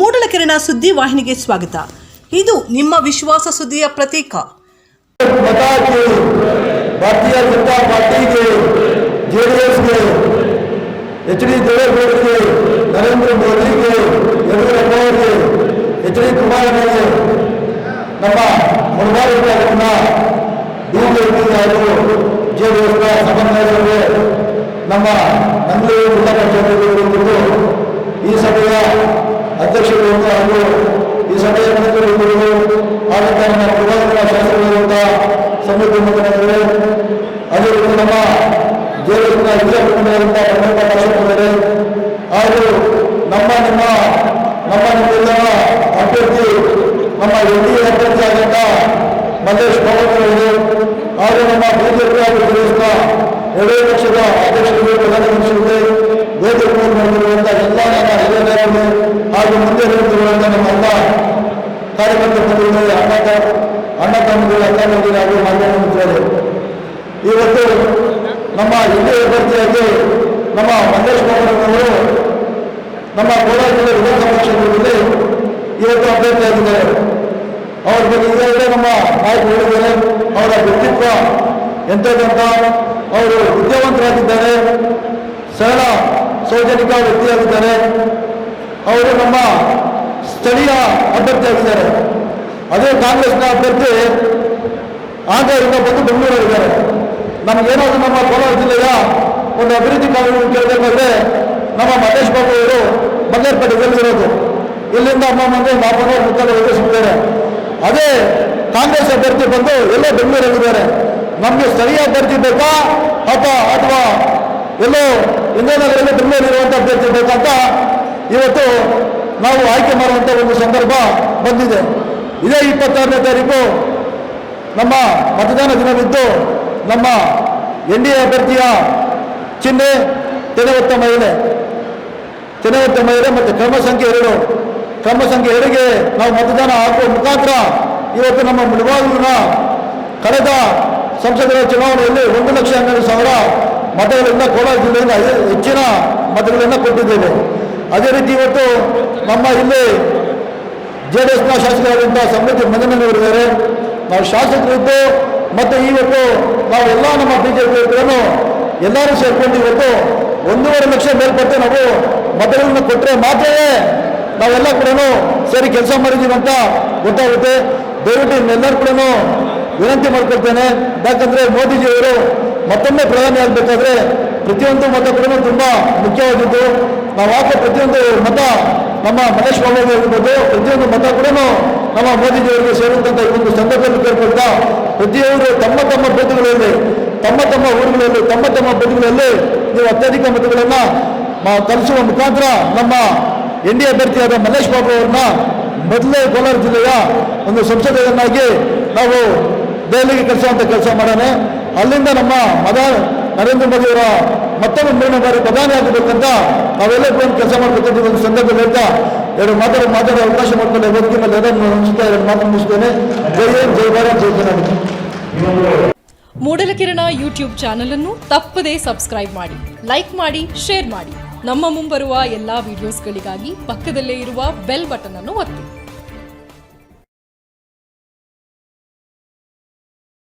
ಮೂಡಲಕೆರೆನ ಸುದ್ದಿ ವಾಹಿನಿಗೆ ಸ್ವಾಗತ. ಇದು ನಿಮ್ಮ ವಿಶ್ವಾಸ ಸುದ್ದಿಯ ಪ್ರತೀಕ. ಭಾರತೀಯ ಜನತಾ ಪಾರ್ಟಿಗೆ, ಜೆ ಡಿ ಎಸ್ಗೆ, ಎಚ್ ಡಿ ದೇವೇಗೌಡರಿಗೆ, ನರೇಂದ್ರ ಮೋದಿಗೆ ಯಡಿಯೂರಪ್ಪನವರಿಗೆ ಎಚ್ ಡಿ ಕುಮಾರನಿಗೆ ನಮ್ಮ ಮುಳಬಾರಿ ತಾಲೂಕಿನ ಬಿಜೆಪಿ ಹಾಗೂ ಜೆ ಡಿ ಎಸ್ನ ಸಮನ್ವಯಗಳಿಗೆ ನಮ್ಮ ಮಂಗಳೂರು ಜಿಲ್ಲಾ ಪಂಚಾಯತ್ ಈ ಸಭೆಯ ಅಧ್ಯಕ್ಷರು ಹಾಗೂ ಈ ಸಭೆಯ ಮಂತ್ರಿಗಳು ಹಾಗೂ ನಮ್ಮ ಪೂರ್ವಾಧಿಕಾರ ಶಾಸಕರಾದಂಥ ಸಮಿತಿ ಮುಖಂಡರು ಅದೇ ರೀತಿ ನಮ್ಮ ಜೆಡಿಎಸ್ನ ಹಿರಿಯ ಮುಖಂಡರಾದಂಥ ಪ್ರಮುಖ ಹಾಗೂ ನಮ್ಮ ನಿಮ್ಮ, ನಮ್ಮ ನಿಮ್ಮೆಲ್ಲರ ಅಭ್ಯರ್ಥಿ, ನಮ್ಮ ಎನ್ ಡಿ ಎ ಅಭ್ಯರ್ಥಿ ಆದಂಥ ಮಲ್ಲೇಶ್ ಬಾಬುರವರು ಹಾಗೂ ನಮ್ಮ ಬಿಜೆಪಿ ಹಾಗೂ ಜೆಡಿಎಸ್ನ ಎರಡೇ ಪಕ್ಷದ ಅಧ್ಯಕ್ಷರು ಪ್ರಧಾನ ಹಾಗೂ ಮುಂದೆ ನಿಂತಿರುವಂಥ ನಮ್ಮ ಎಲ್ಲ ಕಾರ್ಯಕರ್ತರು ಅಣ್ಣ ಅಣ್ಣ ತಮ್ಮಗಳು ಅಕ್ಕ ಮಿತ್ರರು ಇವತ್ತು ನಮ್ಮ ಹಿಂದೆ ಅಭ್ಯರ್ಥಿಯಾಗಿ ನಮ್ಮ ಮಲ್ಲೇಶ್ ಬಾಬುರವರು ನಮ್ಮ ಕೋಲಾರ ಜಿಲ್ಲೆ ವಿಧಾನಸಭಾ ಕ್ಷೇತ್ರದಲ್ಲಿ ಇವತ್ತು ಅಭ್ಯರ್ಥಿಯಾಗಿದ್ದಾರೆ ಅವ್ರ ಬಗ್ಗೆ ಈಗಾಗಲೇ ನಮ್ಮ ನಾಯಕರು ಹೇಳಿದ್ದಾರೆ. ಅವರ ವ್ಯಕ್ತಿತ್ವ ಎಂಥದ್ದಂತ ಅವರು ವಿದ್ಯಾವಂತರಾಗಿದ್ದಾರೆ. ಸರಳ, ಸೌಜನ್ಯಿಕ ವ್ಯಕ್ತಿಯಾಗಿದ್ದಾರೆ. ಅವರು ನಮ್ಮ ಸ್ಥಳೀಯ ಅಭ್ಯರ್ಥಿ ಆಗಿದ್ದಾರೆ ಅದೇ ಕಾಂಗ್ರೆಸ್ನ ಅಭ್ಯರ್ಥಿ ಆಂಧ್ರದಿಂದ ಬಂದು ಬೆಂಗಳೂರಲ್ಲಿದ್ದಾರೆ. ನಮಗೇನಾದರೂ ನಮ್ಮ ಕೋಲಾರ ಜಿಲ್ಲೆಯ ಒಂದು ಅಭಿವೃದ್ಧಿ ಕಾರ್ಯಗಳನ್ನು ಕೇಳಬೇಕಾದ್ರೆ ನಮ್ಮ ಮಹೇಶ್ ಬಾಬು ಅವರು ಇರೋದು. ಇಲ್ಲಿಂದ ಅಮ್ಮ ಮಂದಿ ಮಾಪನ ಮುಖಂಡರು ಸಿಗ್ತಾರೆ. ಅದೇ ಕಾಂಗ್ರೆಸ್ ಅಭ್ಯರ್ಥಿ ಬಂದು ಎಲ್ಲೋ ಬೆಂಗಳೂರಲ್ಲಿದ್ದಾರೆ. ನಮಗೆ ಸ್ಥಳೀಯ ಅಭ್ಯರ್ಥಿ ಬೇಕಾ ಅಥವಾ ಅಥವಾ ಎಲ್ಲೋ ಇಂದಿರಾನಗರದಲ್ಲಿ ಬೆಂಗಳೂರಿರುವಂಥ ಅಭ್ಯರ್ಥಿ ಬೇಕಂತ ಇವತ್ತು ನಾವು ಆಯ್ಕೆ ಮಾಡುವಂಥ ಒಂದು ಸಂದರ್ಭ ಬಂದಿದೆ. ಇದೇ ಇಪ್ಪತ್ತಾರನೇ ತಾರೀಕು ನಮ್ಮ ಮತದಾನ ದಿನವಿದ್ದು ನಮ್ಮ ಎನ್ ಡಿ ಎ ಅಭ್ಯರ್ಥಿಯ ಚಿಹ್ನೆ ತೆನೆವತ್ತ ಮಹಿಳೆ. ತೆನೆವತ್ತ ಮಹಿಳೆ ಮತ್ತು ಕ್ರಮ ಸಂಖ್ಯೆ ಎರಡು. ಕ್ರಮ ಸಂಖ್ಯೆ ಎರಡಿಗೆ ನಾವು ಮತದಾನ ಹಾಕುವ ಮುಖಾಂತರ ಇವತ್ತು ನಮ್ಮ ಮುಳಬಾಗಿಲಿನ ಕಳೆದ ಸಂಸದರ ಚುನಾವಣೆಯಲ್ಲಿ ಒಂದು ಲಕ್ಷ ಹನ್ನೆರಡು ಸಾವಿರ ಮತಗಳಿಂದ ಕೋಲಾರ ಜಿಲ್ಲೆಯಿಂದ ಹೆಚ್ಚಿನ ಮತಗಳನ್ನು ಕೊಟ್ಟಿದ್ದೇವೆ. ಅದೇ ರೀತಿ ಇವತ್ತು ನಮ್ಮ ಇಲ್ಲಿ ಜೆ ಡಿ ಎಸ್ನ ಶಾಸಕರಾದಂಥ ಸಮಿತಿ ಮಂಜಣ್ಣನವರಿದ್ದಾರೆ ನಾವು ಶಾಸಕರಿದ್ದು ಮತ್ತು ಇವತ್ತು ನಾವು ಎಲ್ಲ ನಮ್ಮ ಬಿ ಜೆ ಪಿಯನ್ನು ಎಲ್ಲರೂ ಸೇರಿಕೊಂಡು ಇವತ್ತು ಒಂದೂವರೆ ಲಕ್ಷ ಮೇಲ್ಪಟ್ಟು ನಾವು ಮತಗಳನ್ನು ಕೊಟ್ಟರೆ ಮಾತ್ರವೇ ನಾವೆಲ್ಲ ಕೂಡ ಸರಿ ಕೆಲಸ ಮಾಡಿದ್ದೀವಿ ಅಂತ ಗೊತ್ತಾಗುತ್ತೆ. ದಯವಿಟ್ಟು ಇನ್ನೆಲ್ಲರೂ ಕೂಡ ವಿನಂತಿ ಮಾಡ್ಕೊಳ್ತೇನೆ. ಯಾಕಂದರೆ ಮೋದಿಜಿಯವರು ಮತ್ತೊಮ್ಮೆ ಪ್ರಧಾನಿ ಆಗಬೇಕಾದ್ರೆ ಪ್ರತಿಯೊಂದು ಮತ ಕೂಡ ತುಂಬ ಮುಖ್ಯವಾಗಿದ್ದು, ನಾವು ಹಾಕೋ ಪ್ರತಿಯೊಂದು ಮತ ನಮ್ಮ ಮಹೇಶ್ ಬಾಬು ಆಗಿರ್ಬೋದು ಪ್ರತಿಯೊಂದು ಮತ ಕೂಡ ನಮ್ಮ ಮೋದಿಜಿಯವರಿಗೆ ಸೇರಿದಂಥ ಈ ಒಂದು ಸಂದರ್ಭದಲ್ಲಿ ಕೇಳ್ಕೊಳ್ತಾ ಪ್ರತಿಯೊಬ್ಬರು ತಮ್ಮ ತಮ್ಮ ಬೂತ್ಗಳಲ್ಲಿ, ತಮ್ಮ ತಮ್ಮ ಊರುಗಳಲ್ಲಿ, ತಮ್ಮ ತಮ್ಮ ಬದುಕುಗಳಲ್ಲಿ ನೀವು ಅತ್ಯಧಿಕ ಮತಗಳನ್ನು ತರಿಸುವ ಮುಖಾಂತರ ನಮ್ಮ ಎನ್ ಡಿ ಅಭ್ಯರ್ಥಿಯಾದ ಮಲ್ಲೇಶ್ ಬಾಬು ಅವ್ರನ್ನ ಮೊದಲೇ ಕೋಲಾರ ಜಿಲ್ಲೆಯ ಒಂದು ಸಂಸದರನ್ನಾಗಿ ನಾವು ದೆಹಲಿಗೆ ಕಳಿಸುವಂಥ ಕೆಲಸ ಮಾಡೋಣ. ಅಲ್ಲಿಂದ ನಮ್ಮ ಮದ ನರೇಂದ್ರ ಮೋದಿಯವರ ಮತ್ತೊಮ್ಮೆ ಮೂರನೇ ಬಾರಿ ಪ್ರಧಾನಿ ಆಗಬೇಕಂತ ನಾವೆಲ್ಲರೂ ಒಂದು ಕೆಲಸ ಮಾಡ್ಬೇಕಂತ ಒಂದು ಸಂದರ್ಭದಲ್ಲಿ ಹೇಳ್ತಾ, ಎರಡು ಮಾತಾಡ ಮಾತಾಡೋ ಅವಕಾಶ ಮಾಡ್ಕೊಂಡು ಎಲ್ಲರನ್ನು ಅನಿಸುತ್ತಾ ಎರಡು ಮಾತು ಮುಗಿಸ್ತೇನೆ. ಜೈ ಹಿಂದ್, ಜೈ ಭಾರತ್, ಜೈ ಕರ್ನಾಟಕ. ಮೂಡಲಕಿರಣ ಯೂಟ್ಯೂಬ್ ಚಾನೆಲ್ ಅನ್ನು ತಪ್ಪದೇ ಸಬ್ಸ್ಕ್ರೈಬ್ ಮಾಡಿ, ಲೈಕ್ ಮಾಡಿ, ಶೇರ್ ಮಾಡಿ. ನಮ್ಮ ಮುಂಬರುವ ಎಲ್ಲಾ ವಿಡಿಯೋಸ್ಗಳಿಗಾಗಿ ಪಕ್ಕದಲ್ಲೇ ಇರುವ ಬೆಲ್ ಬಟನ್ ಅನ್ನು ಒತ್ತಿ.